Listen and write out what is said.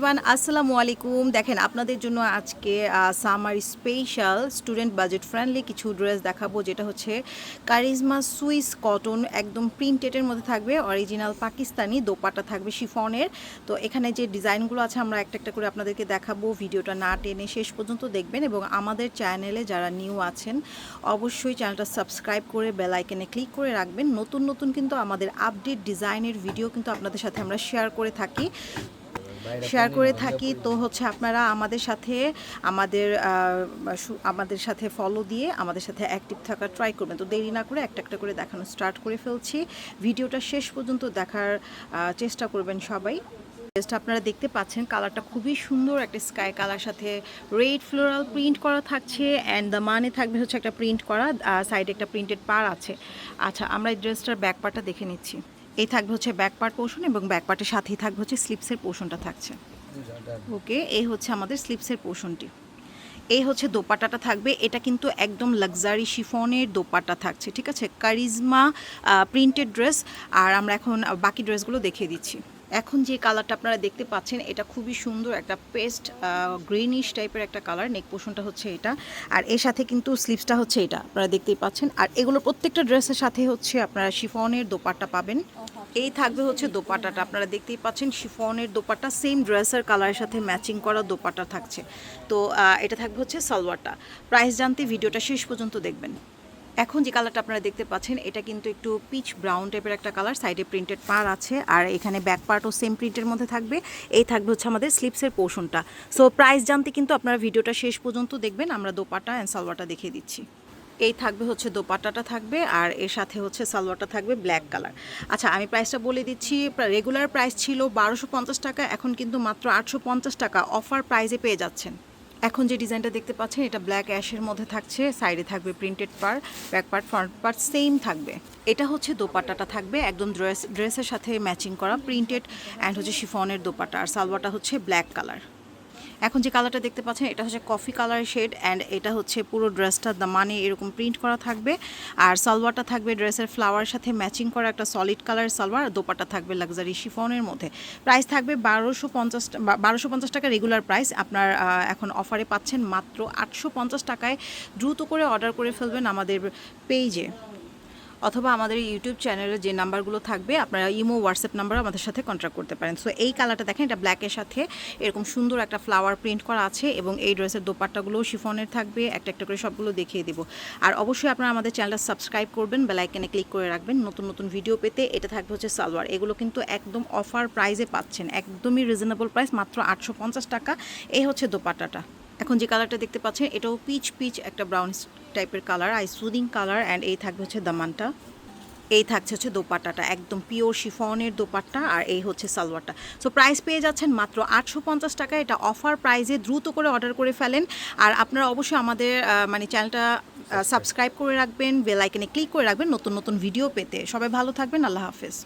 Everyone আসসালামু আলাইকুম। দেখেন, আপনাদের জন্য আজকে summer special student budget friendly কিছু ড্রেস দেখাবো, যেটা হচ্ছে কারিজমা সুইস কটন একদম প্রিন্টেডের মধ্যে থাকবে অরিজিনাল পাকিস্তানি দোপাটা থাকবে শিফনের। তো এখানে যে ডিজাইনগুলো আছে, আমরা একটা একটা করে আপনাদেরকে দেখাবো, ভিডিওটা না টেনে শেষ পর্যন্ত দেখবেন। এবং আমাদের চ্যানেলে যারা নিউ আছেন, অবশ্যই চ্যানেলটা সাবস্ক্রাইব করে বেল আইকনে ক্লিক করে রাখবেন। নতুন নতুন কিন্তু আমাদের আপডেট ডিজাইনের ভিডিও কিন্তু আপনাদের সাথে আমরা শেয়ার করে থাকি। শেয়ার করে থাকি তো হচ্ছে আপনারা আমাদের সাথে আমাদের আমাদের সাথে ফলো দিয়ে আমাদের সাথে অ্যাক্টিভ থাকার ট্রাই করবেন। তো দেরি না করে একটা একটা করে দেখানো স্টার্ট করে ফেলছি। ভিডিওটা শেষ পর্যন্ত দেখার চেষ্টা করবেন সবাই। জাস্ট আপনারা দেখতে পাচ্ছেন কালারটা খুবই সুন্দর একটা স্কাই কালার সাথে রেড ফ্লোরাল প্রিন্ট করা থাকছে অ্যান্ড দ্য মানে থাকবে হচ্ছে একটা প্রিন্ট করা সাইডে একটা প্রিন্টেড পার আছে। আচ্ছা আমরা এই ড্রেসটার ব্যাক পার্টটা দেখে নিচ্ছি। এই থাকবে হচ্ছে ব্যাক পার্ট পোর্শন এবং ব্যাক পার্টের সাথেই থাকবে হচ্ছে স্লিপসের পোর্শনটা থাকছে। ওকে এই হচ্ছে আমাদের স্লিপসের পোর্শনটি এই হচ্ছে দোপাট্টাটা থাকবে। এটা কিন্তু একদম লাক্সারি শিফনের দোপাট্টা থাকছে, ঠিক আছে? কারিজমা প্রিন্টেড ড্রেস আর আমরা এখন বাকি ড্রেসগুলো দেখিয়ে দিচ্ছি। এখন যে কালারটা আপনারা দেখতে পাচ্ছেন, এটা খুবই সুন্দর একটা পেস্ট গ্রিনিশ টাইপের একটা কালার, নেক পোর্শনটা হচ্ছে এটা। আর এর সাথে কিন্তু স্লিপসটা হচ্ছে এটা, আপনারা দেখতেই পাচ্ছেন। আর এগুলো প্রত্যেকটা ড্রেসের সাথে হচ্ছে আপনারা শিফনের দোপাট্টা পাবেন। এই থাকবে হচ্ছে দোপাট্টাটা, আপনারা দেখতেই পাচ্ছেন শিফনের দোপাট্টা সেম ড্রেসের কালারের সাথে ম্যাচিং করা দোপাট্টা থাকছে। তো এটা থাকবে হচ্ছে সালোয়ারটা। প্রাইস জানতে ভিডিওটা শেষ পর্যন্ত দেখবেন। এখন যে কালারটা আপনারা দেখতে পাচ্ছেন, এটা কিন্তু একটু পিচ ব্রাউন টাইপের একটা কালার সাইডে প্রিন্টেড পার আছে, আর এখানে ব্যাক পার্টও সেম প্রিন্টের মধ্যে থাকবে। এই থাকবে হচ্ছে আমাদের স্লিপসের পোর্শনটা সো প্রাইস জানতে কিন্তু আপনারা ভিডিওটা শেষ পর্যন্ত দেখবেন, আমরা দোপাটা অ্যান্ড সালোয়ারটা দেখিয়ে দিচ্ছি। এই থাকবে হচ্ছে দোপাট্টাটা থাকবে, আর এর সাথে হচ্ছে সালোয়ারটা থাকবে ব্ল্যাক কালার আচ্ছা আমি প্রাইসটা বলে দিচ্ছি রেগুলার প্রাইস ছিল বারোশো টাকা, এখন কিন্তু মাত্র আটশো পঞ্চাশ টাকা অফার প্রাইসে পেয়ে যাচ্ছেন। এখন যে ডিজাইনটা দেখতে পাচ্ছেন, এটা ব্ল্যাক অ্যাশের মধ্যে থাকছে সাইডে থাকবে প্রিন্টেড পার back part front part same থাকবে। এটা হচ্ছে দোপাট্টাটা থাকবে, একদম ড্রেস ড্রেসের সাথে ম্যাচিং করা প্রিন্টেড অ্যান্ড হচ্ছে শিফনের দোপাট্টা। আর সালোয়ারটা হচ্ছে ব্ল্যাক কালার এখন যে কালারটা দেখতে পাচ্ছেন, এটা হচ্ছে কফি কালার শেড অ্যান্ড এটা হচ্ছে পুরো ড্রেসটা দামানে এরকম প্রিন্ট করা থাকবে। আর সালোয়ারটা থাকবে ড্রেসের ফ্লাওয়ার সাথে ম্যাচিং করা একটা সলিড কালার সালোয়ার আর দোপাটা থাকবে লাক্সারি শিফনের মধ্যে। প্রাইস থাকবে বারোশো পঞ্চাশ বারোশো পঞ্চাশ টাকা রেগুলার প্রাইস আপনার এখন অফারে পাচ্ছেন মাত্র আটশো পঞ্চাশ টাকায়। দ্রুত করে অর্ডার করে ফেলবেন আমাদের পেজে অথবা আমাদের ইউটিউব চ্যানেলে যে নাম্বারগুলো থাকবে, আপনারা ইমো হোয়াটসঅ্যাপ নাম্বার আমাদের সাথে কন্ট্যাক্ট করতে পারেন। সো এই কালারটা দেখেন, এটা ব্ল্যাকের সাথে এরকম সুন্দর একটা ফ্লাওয়ার প্রিন্ট করা আছে এবং এই ড্রেসের দোপাট্টাগুলোও শিফনের থাকবে। একটা একটা করে সবগুলো দেখিয়ে দেবো। আর অবশ্যই আপনারা আমাদের চ্যানেলটা সাবস্ক্রাইব করবেন বেলাইকেনে ক্লিক করে রাখবেন। নতুন নতুন ভিডিও পেতে এটা থাকবে হচ্ছে সালোয়ার। এগুলো কিন্তু একদম অফার প্রাইজে পাচ্ছেন। একদমই রিজনেবল প্রাইস মাত্র আটশো পঞ্চাশ টাকা। এই হচ্ছে দোপাট্টাটা। এখন যে কালারটা দেখতে পাচ্ছেন, এটাও পিচ পিচ একটা ব্রাউন টাইপের colour eye soothing colour and এই থাকবে হচ্ছে দামানটা। এই থাকছে হচ্ছে দোপাট্টাটা, একদম পিওর শিফনের দোপাট্টা, আর এই হচ্ছে সালোয়ারটা। সো প্রাইস পেয়ে যাচ্ছেন মাত্র আটশো পঞ্চাশ টাকা। এটা অফার প্রাইজে দ্রুত করে অর্ডার করে ফেলেন। আর আপনারা অবশ্যই আমাদের মানে চ্যানেলটা সাবস্ক্রাইব করে রাখবেন বেল ক্লিক করে রাখবেন, নতুন নতুন ভিডিও পেতে। সবাই ভালো থাকবেন, আল্লাহ হাফেজ।